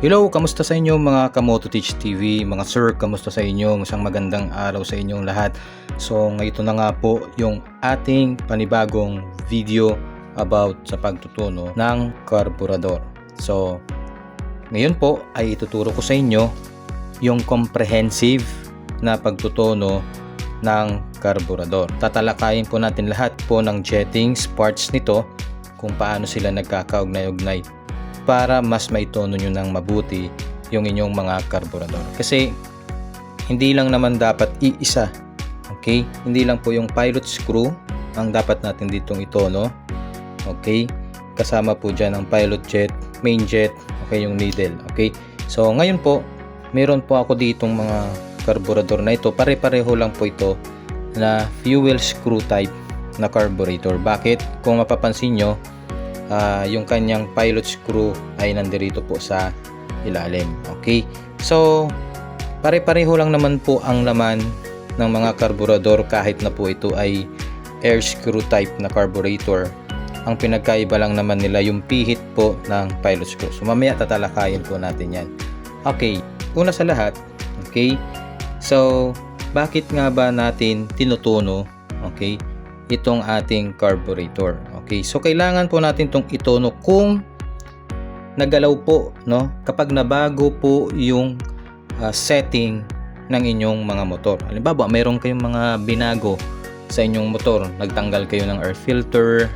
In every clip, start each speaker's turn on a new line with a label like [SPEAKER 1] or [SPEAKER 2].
[SPEAKER 1] Hello, kamusta sa inyo mga Kamoto Teach TV? Mga sir, kamusta sa inyo? Isang magandang araw sa inyong lahat. So, ngayon na nga po yung ating panibagong video about sa pagtutuno ng karburador. So, ngayon po ay ituturo ko sa inyo yung comprehensive na pagtutuno ng karburador. Tatalakayin po natin lahat po ng jettings, parts nito, kung paano sila nagkakaugnay-ugnay para mas maitono nyo ng mabuti yung inyong mga karburador. Kasi hindi lang naman dapat iisa. Okay? Hindi lang po yung pilot screw ang dapat natin ditong itono. Okay? Kasama po dyan ang pilot jet, main jet, okay, yung needle. Okay? So, ngayon po, meron po ako ditong mga carburetor na ito. Pare-pareho lang po ito na fuel screw type na carburetor. Bakit? Kung mapapansin nyo, ah, yung kanyang pilot screw ay nandirito po sa ilalim. Okay? So, pare-pareho lang naman po ang laman ng mga carburetor kahit na po ito ay air screw type na carburetor. Ang pinagkaiba lang naman nila yung pihit po ng pilot screw. So, mamaya tatalakayin po natin yan. Okay, una sa lahat, okay, so, bakit nga ba natin tinutuno, okay, itong ating carburetor? Okay, so kailangan po natin itong itono kung nagalaw po, no? Kapag nabago po yung ah, setting ng inyong mga motor. Halimbawa, mayroon kayong mga binago sa inyong motor. Nagtanggal kayo ng air filter,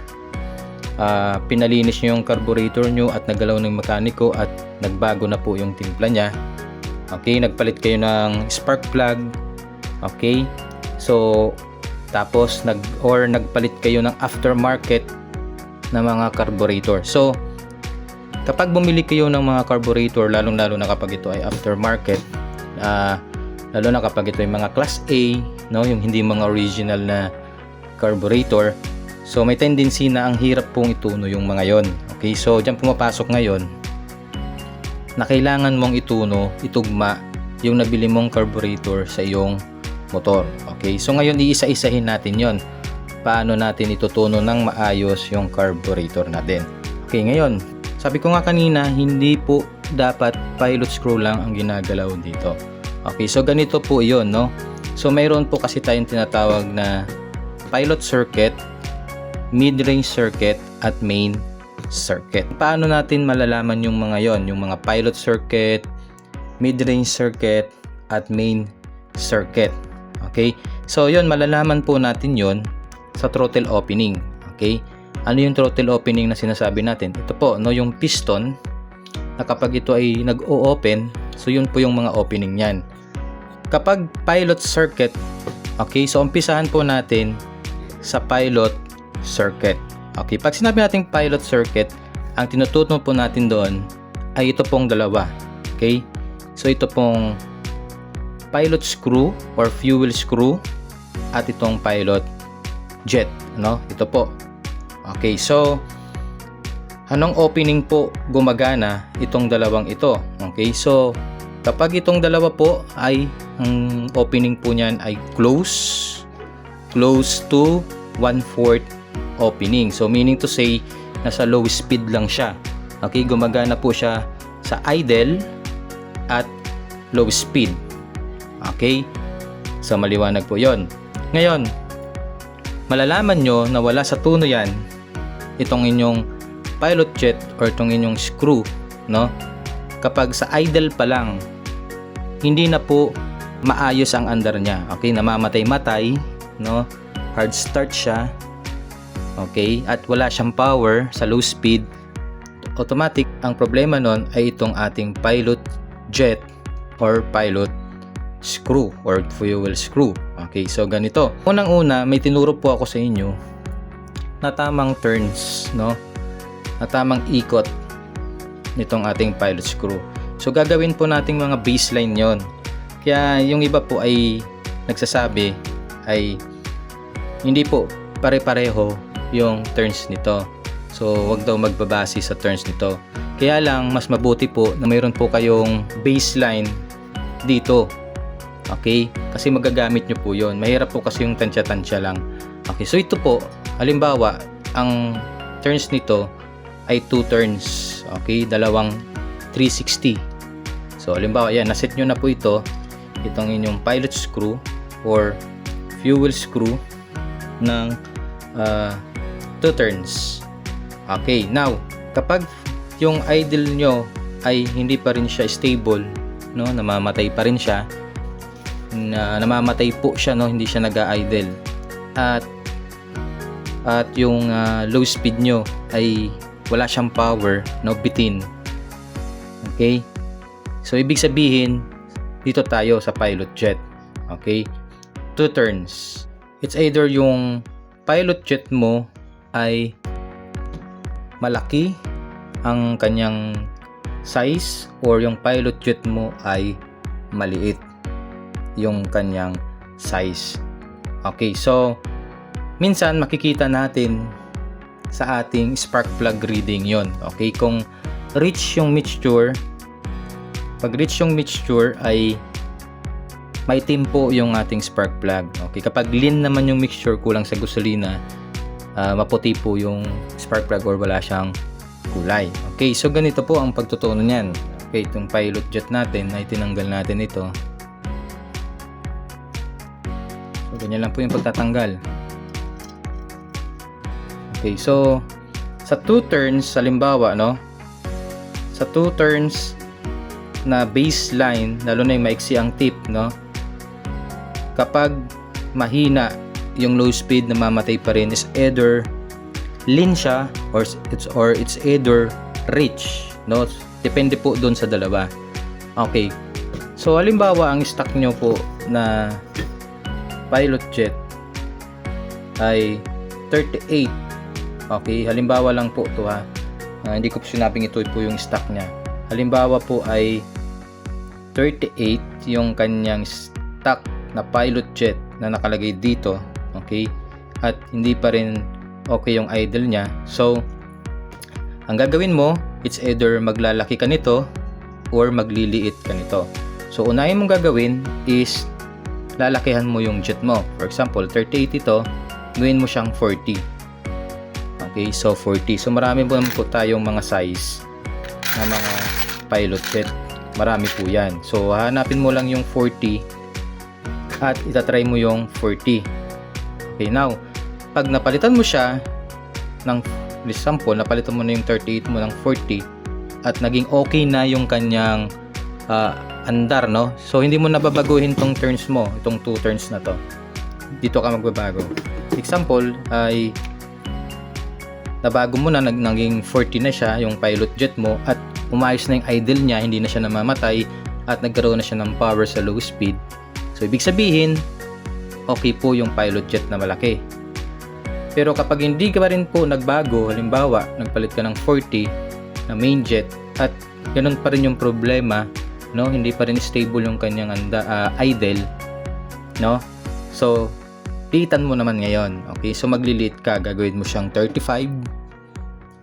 [SPEAKER 1] ah, pinalinis nyo yung carburetor nyo at nagalaw ng mekaniko at nagbago na po yung timpla niya. Okay, nagpalit kayo ng spark plug. Okay? So, tapos nag or nagpalit kayo ng aftermarket na mga carburetor. So, kapag bumili kayo ng mga carburetor, lalong-lalo na kapag ito ay aftermarket, ah lalo na kapag ito ay mga class A, no, yung hindi mga original na carburetor, so may tendency na ang hirap pong ituno yung mga yon. Okay, so diyan pumapasok ngayon na kailangan mong ituno, itugma yung nabili mong carburetor sa iyong motor. Okay, so ngayon iisa-isahin natin yon. Paano natin itutuno ng maayos yung carburetor natin. Okay, ngayon, sabi ko nga kanina, hindi po dapat pilot screw lang ang ginagalaw dito. Okay, so ganito po yon no? So mayroon po kasi tayong tinatawag na pilot circuit, mid-range circuit, at main circuit. Paano natin malalaman yung mga yon, yung mga pilot circuit, mid-range circuit, at main circuit? Okay? So yon malalaman po natin yon sa throttle opening. Okay? Ano yung throttle opening na sinasabi natin? Ito po, no, yung piston na kapag ito ay nag-o-open, so yun po yung mga opening niyan. Kapag pilot circuit, okay, so umpisahan po natin sa pilot circuit. Okay, pag sinabi nating pilot circuit, ang tinututo po natin doon ay ito pong dalawa. Okay? So ito pong pilot screw or fuel screw at itong pilot jet, no? Ito po. Okay, so anong opening po gumagana itong dalawang ito? Okay, so kapag itong dalawa po ay ang opening po niyan ay close close to 1/4 opening. So meaning to say nasa low speed lang siya. Okay, gumagana po siya sa idle at low speed. Okay? So maliwanag po 'yon. Ngayon, malalaman nyo na wala sa tuno yan itong inyong pilot jet or itong inyong screw, no? Kapag sa idle pa lang, hindi na po maayos ang andar niya. Okay, namamatay-matay, no? Hard start siya. Okay, at wala siyang power sa low speed. Automatic, ang problema nun ay itong ating pilot jet or pilot screw or fuel screw. Okay, so ganito. Unang-una, may tinuro po ako sa inyo na tamang turns, no? Na tamang ikot nitong ating pilot screw. So gagawin po nating mga baseline 'yon. Kaya yung iba po ay nagsasabi ay hindi po pare-pareho yung turns nito. So wag daw magbabase sa turns nito. Kaya lang mas mabuti po na mayroon po kayong baseline dito Okay? Kasi magagamit nyo po yon. Mahirap po kasi yung tansya-tansya lang. Okay, so ito po, halimbawa, ang turns nito ay 2 turns. Okay, dalawang 360. So, halimbawa, yan, naset nyo na po ito, itong inyong pilot screw or fuel screw ng uh, two turns. Okay, now, kapag yung idle nyo ay hindi pa rin siya stable, no, namamatay pa rin siya, na namamatay po siya, no, hindi siya nag-idle. At at yung ah, low speed nyo ay wala siyang power, no, bitin. Okay? So, ibig sabihin, dito tayo sa pilot jet. Okay? Two turns. It's either yung pilot jet mo ay malaki ang kanyang size or yung pilot jet mo ay maliit yung kanyang size. Okay, so minsan makikita natin sa ating spark plug reading yon. Okay, kung rich yung mixture, pag rich yung mixture ay maitim po yung ating spark plug. Okay, kapag lean naman yung mixture kulang sa gasolina, ah, maputi po yung spark plug or wala siyang kulay. Okay, so ganito po ang pagtutunan niyan. Okay, itong pilot jet natin ay tinanggal natin ito. Ganyan lang po yung pagtatanggal. Okay, so sa two turns, halimbawa, no? Sa two turns na baseline, lalo na yung maiksi ang tip, no? Kapag mahina yung low speed na mamatay pa rin is either lean siya or it's or it's either rich, no? Depende po doon sa dalawa. Okay. So halimbawa ang stock nyo po na pilot jet ay 38 Okay, halimbawa lang po to ha. Ah, hindi ko po sinabing ito po yung stock niya. Halimbawa po ay 38 yung kanyang stock na pilot jet na nakalagay dito. Okay? At hindi pa rin okay yung idle niya. So, ang gagawin mo, it's either maglalaki ka nito or magliliit ka nito. So, unahin mong gagawin is lalakihan mo yung jet mo. For example, 38 ito, gawin mo siyang 40. Okay, so 40. So marami po naman po tayong mga size na mga pilot jet. Marami po yan. So hanapin mo lang yung 40 at itatry mo yung 40. Okay, now, pag napalitan mo siya ng for example, napalitan mo na yung 38 mo ng 40 at naging okay na yung kanyang ah, andar, no? So, hindi mo nababaguhin tong turns mo, itong two turns na to. Dito ka magbabago. Example ay nabago mo na nag, naging 40 na siya yung pilot jet mo at umayos na yung idle niya hindi na siya namamatay at nagkaroon na siya ng power sa low speed so ibig sabihin okay po yung pilot jet na malaki pero kapag hindi ka pa rin po nagbago halimbawa nagpalit ka ng 40 na main jet at ganun pa rin yung problema no hindi pa rin stable yung kanyang anda, ah, idle no so Litan mo naman ngayon. Okay, so maglilit ka, gagawin mo siyang 35,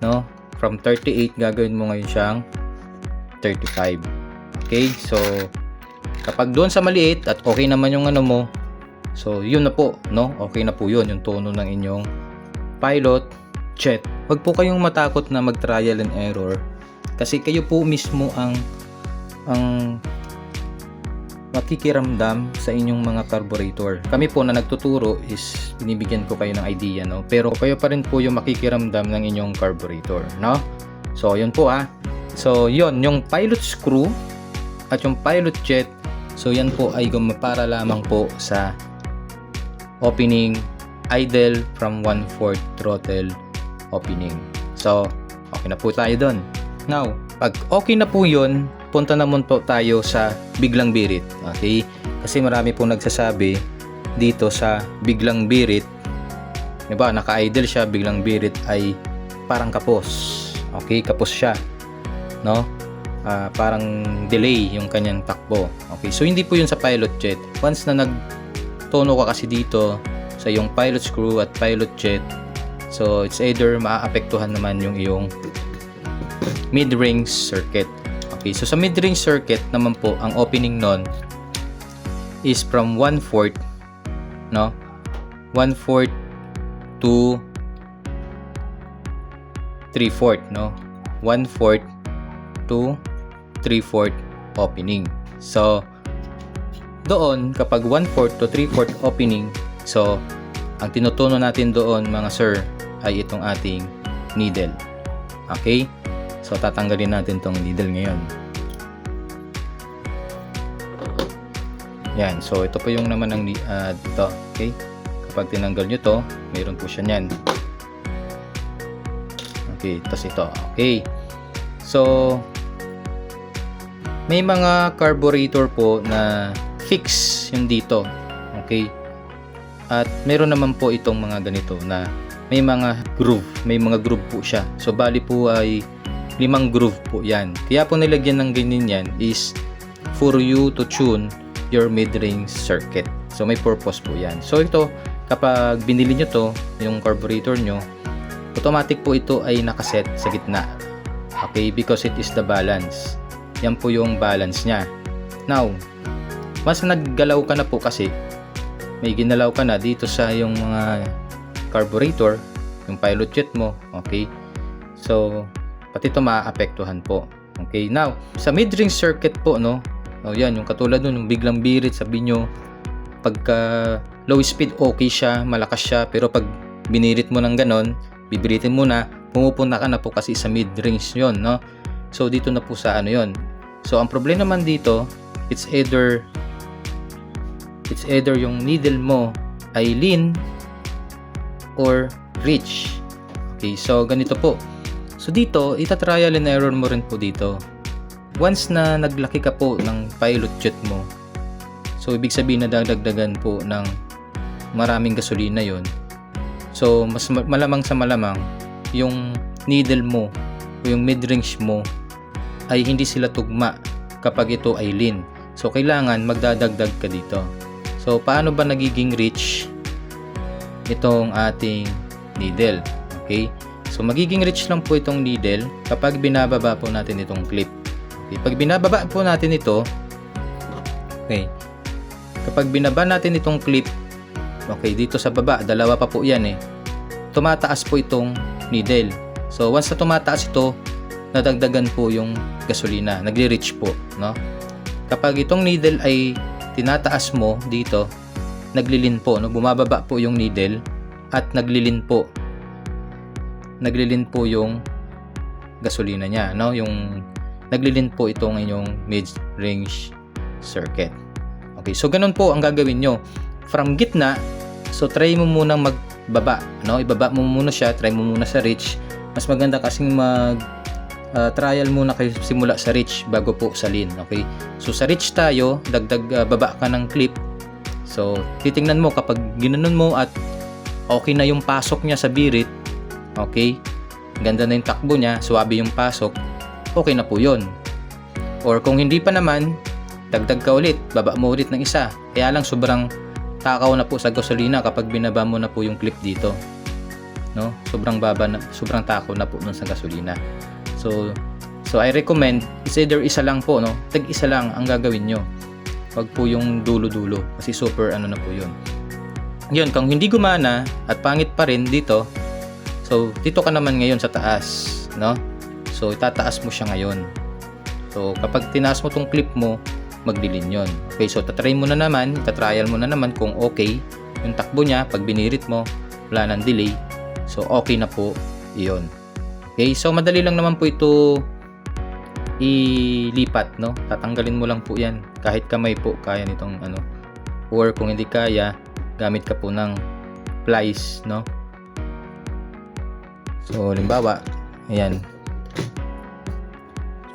[SPEAKER 1] no? From 38 gagawin mo ngayon siyang 35. Okay, so kapag doon sa maliit at okay naman yung ano mo, so yun na po, no? Okay na po yun, yung tono ng inyong pilot jet. Huwag po kayong matakot na mag-trial and error kasi kayo po mismo ang ang makikiramdam sa inyong mga carburetor. Kami po na nagtuturo is binibigyan ko kayo ng idea, no? Pero kayo pa rin po yung makikiramdam ng inyong carburetor, no? So, yun po ah. So, yun, yung pilot screw at yung pilot jet, so yan po ay para lamang po sa opening idle from 1/4 throttle opening. So, okay na po tayo doon. Now, pag okay na po yun, punta naman po tayo sa biglang birit. Okay? Kasi marami po nagsasabi dito sa biglang birit, 'di ba? Naka-idle siya, biglang birit ay parang kapos. Okay, kapos siya. No? Ah, parang delay yung kanyang takbo. Okay, so hindi po 'yun sa pilot jet. Once na nagtono ka kasi dito sa yung pilot screw at pilot jet, so it's either maaapektuhan naman yung iyong mid-ring circuit Okay, so sa mid-range circuit naman po, ang opening nun is from 1/4 no? 1/4 to 3/4 no? 1/4 to 3/4 opening. So, doon, kapag 1/4 to 3/4 opening, so, ang tinutuno natin doon mga sir, ay itong ating needle. Okay? So, tatanggalin natin tong needle ngayon. Yan. So, ito po yung naman ng uh, dito. Okay? Kapag tinanggal nyo to, mayroon po siya niyan. Okay. Tapos ito. Okay. So, may mga carburetor po na fix yung dito. Okay? At meron naman po itong mga ganito na may mga groove. May mga groove po siya. So, bali po ay limang groove po yan. Kaya po nilagyan ng ganyan yan is for you to tune your mid-range circuit. So, may purpose po yan. So, ito, kapag binili nyo to, yung carburetor nyo, automatic po ito ay nakaset sa gitna. Okay? Because it is the balance. Yan po yung balance niya. Now, once naggalaw ka na po kasi, may ginalaw ka na dito sa yung mga carburetor, yung pilot jet mo, okay? So, pati ito maapektuhan po. Okay, now, sa mid-range circuit po, no, Oh, yan, yung katulad nun, yung biglang birit, sabi nyo, pagka low speed, okay siya, malakas siya, pero pag binirit mo ng ganon, bibiritin mo na, pumupunta ka na po kasi sa mid-range yon no? So, dito na po sa ano yon So, ang problema naman dito, it's either it's either yung needle mo ay lean or rich. Okay, so ganito po. So dito, ita-trial and error mo rin po dito once na naglaki ka po ng pilot jet mo, so ibig sabihin na dadagdagan po ng maraming gasolina yon So, mas malamang sa malamang, yung needle mo o yung mid-range mo ay hindi sila tugma kapag ito ay lean. So, kailangan magdadagdag ka dito. So, paano ba nagiging rich itong ating needle? Okay? So, magiging rich lang po itong needle kapag binababa po natin itong clip. Okay, pag binababa po natin ito, okay, kapag binaba natin itong clip, okay, dito sa baba, dalawa pa po yan eh, tumataas po itong needle. So, once na tumataas ito, nadagdagan po yung gasolina, nagre-reach po, no? Kapag itong needle ay tinataas mo dito, naglilin po, no? Bumababa po yung needle at naglilin po. Naglilin po yung gasolina niya, no? Yung naglilin po itong inyong mid-range circuit. Okay, so ganun po ang gagawin nyo. From gitna, so try mo munang magbaba. No? Ibaba mo muna siya, try mo muna sa reach. Mas maganda kasing mag uh, trial muna kayo simula sa reach bago po sa lean. Okay? So sa reach tayo, dagdag uh, baba ka ng clip. So titingnan mo kapag ginanon mo at okay na yung pasok niya sa birit, okay? Ganda na yung takbo niya, suwabe yung pasok okay na po yun. Or kung hindi pa naman, dagdag ka ulit, baba mo ulit ng isa. Kaya lang sobrang takaw na po sa gasolina kapag binaba mo na po yung clip dito. No? Sobrang baba na, sobrang takaw na po nun sa gasolina. So, so I recommend, is either isa lang po, no? Tag isa lang ang gagawin nyo. Wag po yung dulo-dulo kasi super ano na po yun. Yun, kung hindi gumana at pangit pa rin dito, so dito ka naman ngayon sa taas, no? So, itataas mo siya ngayon. So, kapag tinaas mo tong clip mo, maglilin yon. Okay, so tatry mo na naman, tatrial mo na naman kung okay yung takbo niya. Pag binirit mo, wala nang delay. So, okay na po iyon. Okay, so madali lang naman po ito ilipat, no? Tatanggalin mo lang po yan. Kahit kamay po, kaya nitong ano. Or kung hindi kaya, gamit ka po ng plies, no? So, limbawa, ayan,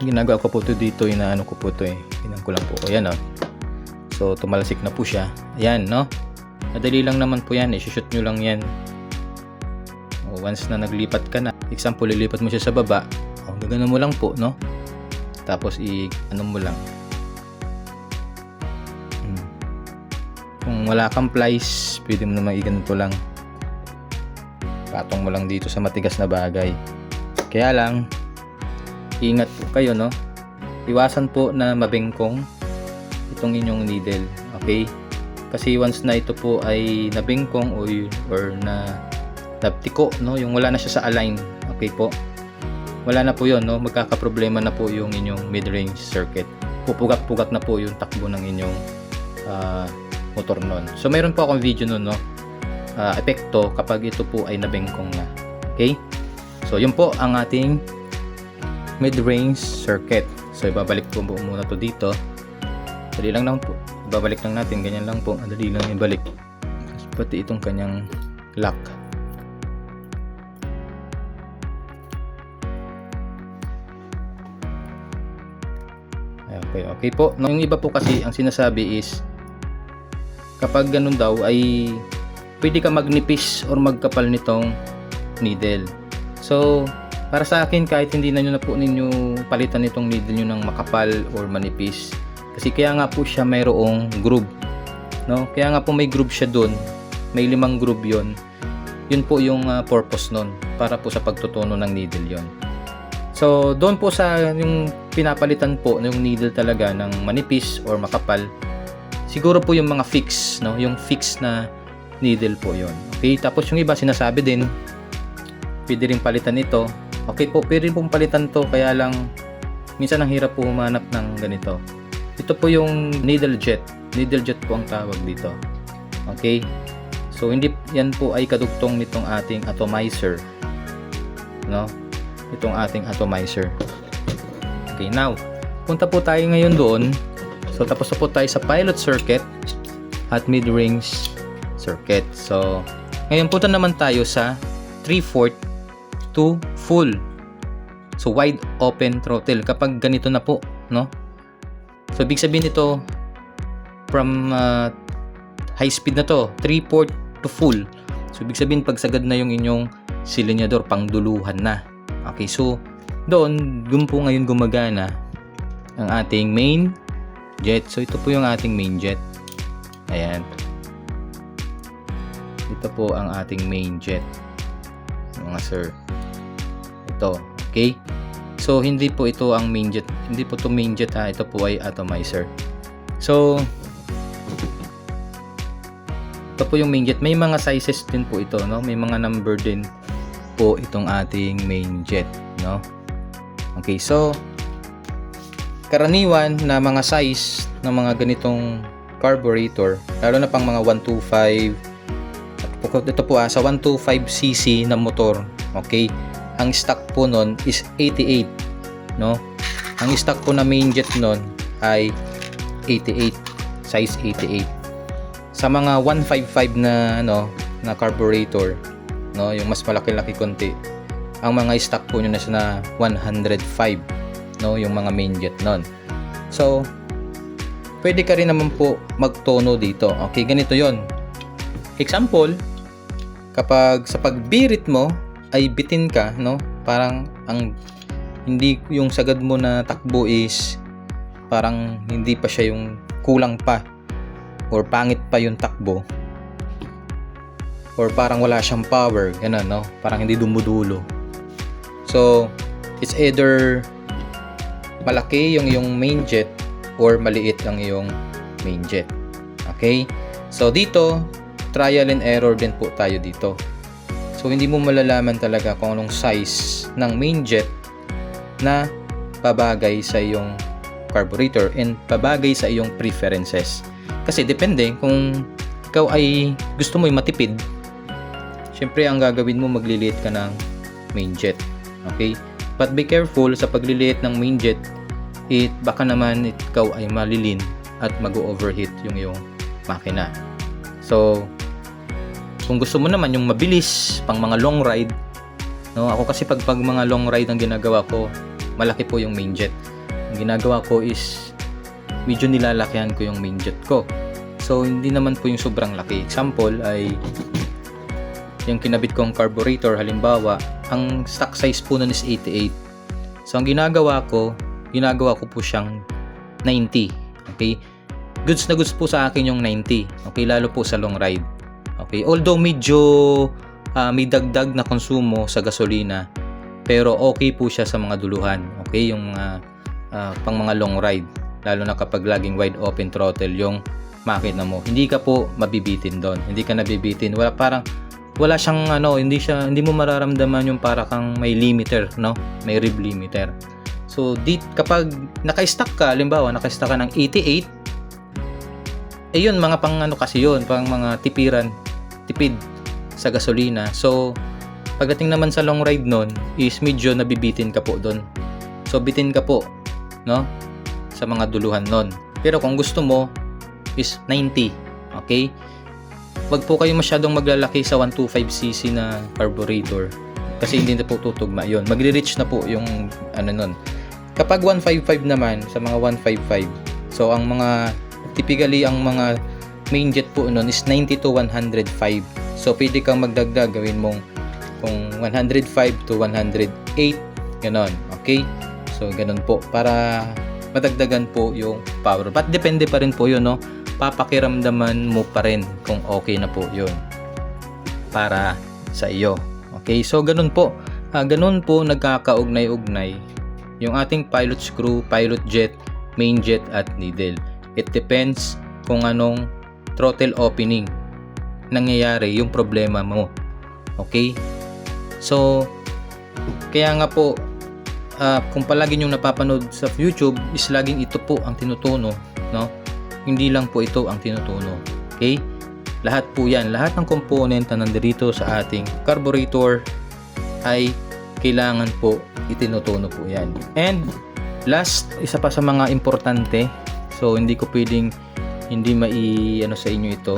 [SPEAKER 1] ginagawa ko po ito dito inaano ko po ito eh. Inan ko lang po. Ko yan oh. so tumalsik na po siya. Ayan no? Madali lang naman po yan eh. Shoot nyo lang yan. O, once na naglipat ka na example lilipat mo siya sa baba. O, gagano mo lang po no? Tapos i ano mo lang. Hmm. kung wala kang plies pwede mo naman iganito lang patong mo lang dito sa matigas na bagay. Kaya lang ingat po kayo no? Iwasan po na mabengkong itong inyong needle okay? Kasi once na ito po ay nabengkong o or na naptiko no? Yung wala na siya sa align okay po? Wala na po yon no? Magkakaproblema na po yung inyong mid-range circuit. Pupugat-pugat na po yung takbo ng inyong ah, motor nun. So meron po akong video nun, no? Ah, epekto kapag ito po ay nabengkong na. Okay? So yun po ang ating mid-range circuit. So ibabalik po muna to dito. Dali lang lang po. Ibabalik lang natin. Ganyan lang po. Dali lang ibalik. Pati itong kanyang lock. Ay, Okay, okay po. Yung iba po kasi ang sinasabi is kapag ganun daw ay pwede ka magnipis or magkapal nitong needle. So, para sa akin kahit hindi na nyo na po ninyo palitan itong needle nyo ng makapal or manipis kasi kaya nga po siya mayroong groove no? Kaya nga po may groove siya doon may limang groove yon yun po yung ah, purpose nun para po sa pagtutuno ng needle yon so doon po sa yung pinapalitan po yung needle talaga ng manipis or makapal siguro po yung mga fix no? Yung fix na needle po yon okay tapos yung iba sinasabi din pwede rin palitan ito Okay po, pwede rin pong palitan to kaya lang minsan ang hirap po humanap ng ganito. Ito po yung needle jet. Needle jet po ang tawag dito. Okay? So hindi yan po ay kadugtong nitong ating atomizer. No? Itong ating atomizer. Okay, now punta po tayo ngayon doon. So tapos na po tayo sa pilot circuit at mid-range circuit. So ngayon punta naman tayo sa 3/4 to full. So wide open throttle kapag ganito na po, no? So ibig sabihin nito from uh, high speed na to, 3/4 to full. So ibig sabihin pag sagad na yung inyong silinyador pangduluhan na. Okay, so doon dun po ngayon gumagana ang ating main jet. So ito po yung ating main jet. Ayan. Ito po ang ating main jet. Mga sir ito. Okay? So, hindi po ito ang main jet. Hindi po to main jet ha. Ito po ay atomizer. So, ito po yung main jet. May mga sizes din po ito, no? May mga number din po itong ating main jet, no? Okay, so karaniwan na mga size ng mga ganitong carburetor, lalo na pang mga 125 ito po ah, sa 125cc na motor, okay? ang stock po nun is 88 no? Ang stock po na main jet nun ay 88 size 88 sa mga 155 na ano na carburetor no? Yung mas malaki-laki konti ang mga stock po nyo na na 105 no? Yung mga main jet nun. So pwede ka rin naman po magtono dito okay? Ganito yon example kapag sa pagbirit mo ay bitin ka, no? Parang ang hindi yung sagad mo na takbo is parang hindi pa siya yung kulang pa or pangit pa yung takbo. Or parang wala siyang power ganun no? Parang hindi dumudulo. So it's either malaki yung yung main jet or maliit ang iyong main jet. Okay? So dito trial and error din po tayo dito So hindi mo malalaman talaga kung anong size ng main jet na babagay sa iyong carburetor and babagay sa iyong preferences. Kasi depende kung ikaw ay gusto mo yung matipid, syempre ang gagawin mo magliliit ka ng main jet. Okay? But be careful sa pagliliit ng main jet, it baka naman ikaw ay malilin at mag-overheat yung iyong makina. So, kung gusto mo naman yung mabilis pang mga long ride. No ako kasi pag pag mga long ride ang ginagawa ko malaki po yung main jet. Ang ginagawa ko is medyo nilalakihan ko yung main jet ko. So hindi naman po yung sobrang laki. Example ay yung kinabit kong carburetor halimbawa ang stock size po nun is 88 so ang ginagawa ko ginagawa ko po siyang 90 okay? Goods na goods po sa akin yung 90 okay? Lalo po sa long ride Okay, although medyo uh, may dagdag na konsumo sa gasolina, pero okay po siya sa mga duluhan. Okay, yung mga uh, pang mga long ride, lalo na kapag laging wide open throttle yung makina mo. Hindi ka po mabibitin doon. Hindi ka nabibitin. Wala parang wala siyang ano, hindi siya hindi mo mararamdaman yung para kang may limiter, no? May rev limiter. So, di, kapag naka-stack ka, halimbawa, naka-stack ka ng 88, eh yun, mga pang ano kasi yun, pang mga tipiran, tipid sa gasolina. So, pagdating naman sa long ride nun, is medyo nabibitin ka po doon. So, bitin ka po, no? Sa mga duluhan nun. Pero kung gusto mo, is 90. Okay? Wag po kayo masyadong maglalaki sa 125cc na carburetor kasi hindi na po tutugma yon magre-reach na po yung ano nun kapag 155 naman sa mga 155 so ang mga typically ang mga main jet po nun is 90 to 105 so pwede kang magdagdag gawin mong kung 105 to 108 ganon okay? So ganon po para madagdagan po yung power. But depende pa rin po yun no? Papakiramdaman mo pa rin kung okay na po yun para sa iyo Okay, so ganun po. Ah, ganun po nagkakaugnay-ugnay yung ating pilot screw, pilot jet, main jet at needle. It depends kung anong throttle opening nangyayari yung problema mo. Okay? So, kaya nga po, ah, kung palagi nyo napapanood sa YouTube, is laging ito po ang tinutuno. No? Hindi lang po ito ang tinutuno. Okay? Lahat po yan, lahat ng component na nandito sa ating carburetor ay kailangan po itinutuno po yan. And last, isa pa sa mga importante, so hindi ko pwedeng hindi mai ano sa inyo ito.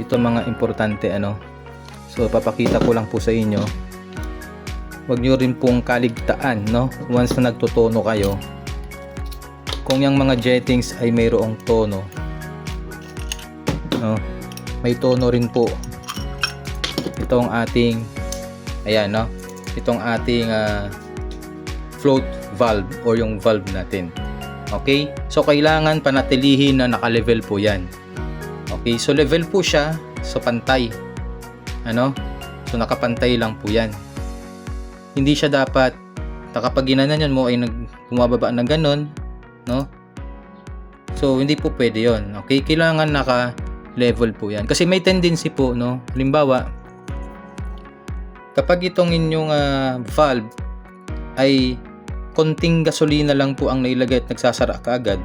[SPEAKER 1] Ito mga importante ano. So papakita ko lang po sa inyo. Huwag nyo rin pong kaligtaan no once na nagtutono kayo kung yung mga jettings ay mayroong tono no may tono rin po itong ating ayan no itong ating uh, float valve or yung valve natin okay so kailangan panatilihin na naka-level po yan okay so level po siya so pantay ano so nakapantay lang po yan hindi siya dapat kapag ginanan mo ay nag bumababa ng ganon no? So, hindi po pwede yon Okay? Kailangan naka-level po yan. Kasi may tendency po, no? Halimbawa, kapag itong inyong uh, valve ay konting gasolina lang po ang nailagay at nagsasara ka agad.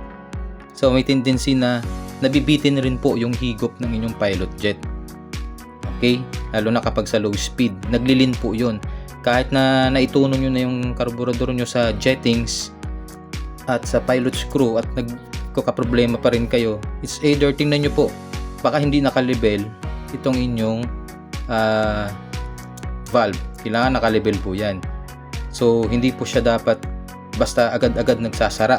[SPEAKER 1] So, may tendency na nabibitin rin po yung higop ng inyong pilot jet. Okay? Lalo na kapag sa low speed. Naglilin po yun. Kahit na naituno nyo na yung carburetor nyo sa jettings, at sa pilot screw at nagkakaproblema pa rin kayo, it's either tingnan nyo po, baka hindi nakalibel itong inyong uh, valve. Kailangan nakalibel po yan. So, hindi po siya dapat basta agad-agad nagsasara.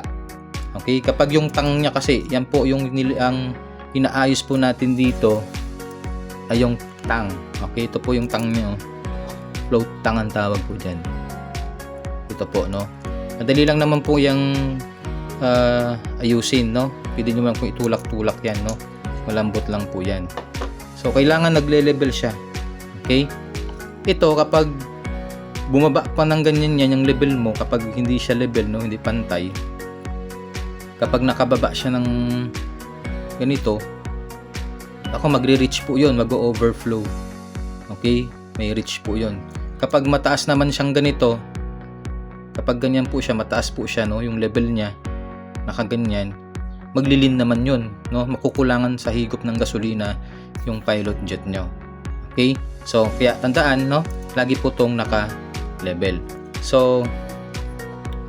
[SPEAKER 1] Okay? Kapag yung tang niya kasi, yan po yung ang inaayos po natin dito ay yung tang. Okay? Ito po yung tang niya. Oh. Float tang ang tawag po dyan. Ito po, no? Madali lang naman po yung uh, ayusin, no? Pwede nyo man po itulak-tulak yan, no? Malambot lang po yan. So, kailangan nagle-level siya. Okay? Ito, kapag bumaba pa ng ganyan yan yung level mo, kapag hindi siya level, no? Hindi pantay. Kapag nakababa siya ng ganito, ako magre-reach po yun, mag-overflow. Okay? May reach po yun. Kapag mataas naman siyang ganito, kapag ganyan po siya mataas po siya no yung level niya nakaganyan maglilin naman yun no makukulangan sa higop ng gasolina yung pilot jet nyo okay so kaya tandaan no lagi po tong naka level so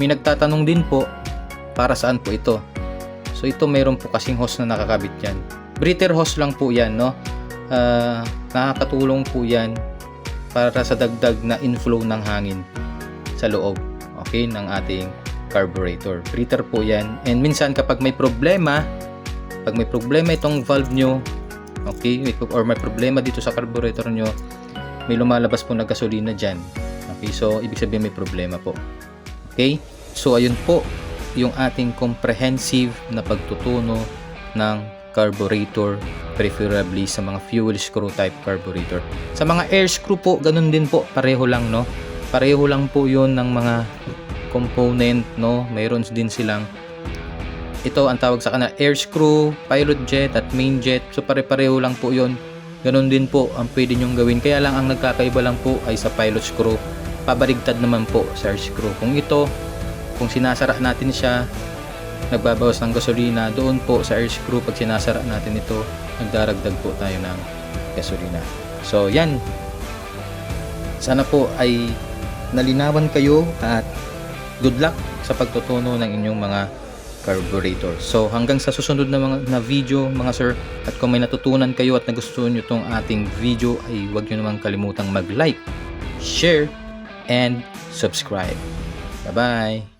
[SPEAKER 1] may nagtatanong din po para saan po ito so ito mayroon po kasing hose na nakakabit yan breather hose lang po yan no uh, nakakatulong po yan para sa dagdag na inflow ng hangin sa loob okay, ng ating carburetor. Breather po yan. And minsan kapag may problema, pag may problema itong valve nyo, okay, or may problema dito sa carburetor nyo, may lumalabas po na gasolina dyan. Okay, so ibig sabihin may problema po. Okay, so ayun po yung ating comprehensive na pagtutuno ng carburetor preferably sa mga fuel screw type carburetor. Sa mga air screw po, ganun din po, pareho lang no? Pareho lang po yun ng mga component no? Mayroon din silang ito ang tawag sa kanila air screw pilot jet at main jet. So pare-pareho lang po yun. Ganun din po ang pwede nyong gawin. Kaya lang ang nagkakaiba lang po ay sa pilot screw pabaligtad naman po sa air screw. Kung ito, kung sinasara natin siya, nagbabawas ng gasolina, doon po sa air screw, pag sinasara natin ito, nagdaragdag po tayo ng gasolina. So, yan. Sana po ay nalinawan kayo at good luck sa pagtutuno ng inyong mga carburetor. So hanggang sa susunod na mga na video mga sir at kung may natutunan kayo at nagustuhan nyo itong ating video ay huwag nyo naman kalimutang mag-like, share, and subscribe. Bye bye.